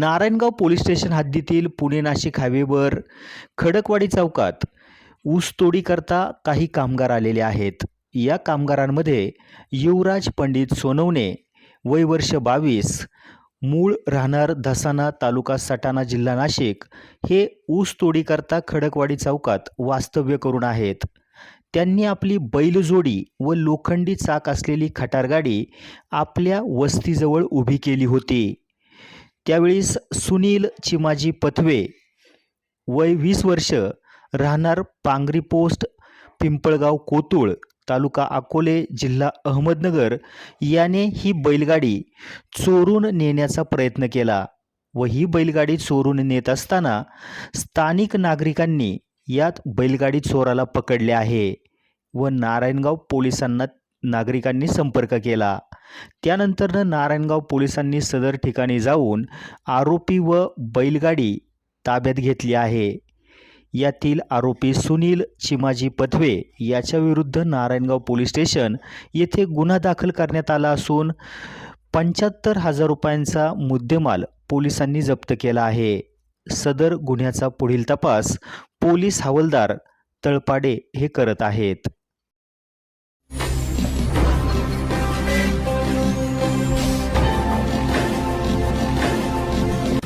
Narayangaon police station हद्दीतील पुणे नाशिक हायवेवर खडकवाडी चौकात ऊसतोडीकरता काही कामगार आलेले आहेत. या कामगारांमध्ये युवराज पंडित सोनवणे वय वर्ष बावीस मूळ राहणार धसाना तालुका सटाणा जिल्हा नाशिक हे ऊसतोडीकरता खडकवाडी चौकात वास्तव्य करून आहेत. त्यांनी आपली बैलजोडी व लोखंडी चाक असलेली खटारगाडी आपल्या वस्तीजवळ उभी केली होती. त्यावेळीस सुनील चिमाजी पथवे वय वीस वर्ष राहणार पांगरी पोस्ट पिंपळगाव कोतुळ तालुका अकोले जिल्हा अहमदनगर. याने ही बैलगाडी चोरून नेण्याचा प्रयत्न केला व ही बैलगाडी चोरून नेत असताना स्थानिक नागरिकांनी यात बैलगाडी चोराला पकडले आहे व नारायणगाव पोलिसांना नागरिकांनी संपर्क केला. त्यानंतरनं नारायणगाव पोलिसांनी सदर ठिकाणी जाऊन आरोपी व बैलगाडी ताब्यात घेतली आहे. यातील आरोपी सुनील चिमाजी पथवे याच्याविरुद्ध नारायणगाव पोलीस स्टेशन येथे गुन्हा दाखल करण्यात आला असून पंच्याहत्तर हजार रुपयांचा मुद्देमाल पोलिसांनी जप्त केला आहे. सदर गुन्ह्याचा पुढील तपास पोलीस हवालदार तळपाडे हे करत आहेत.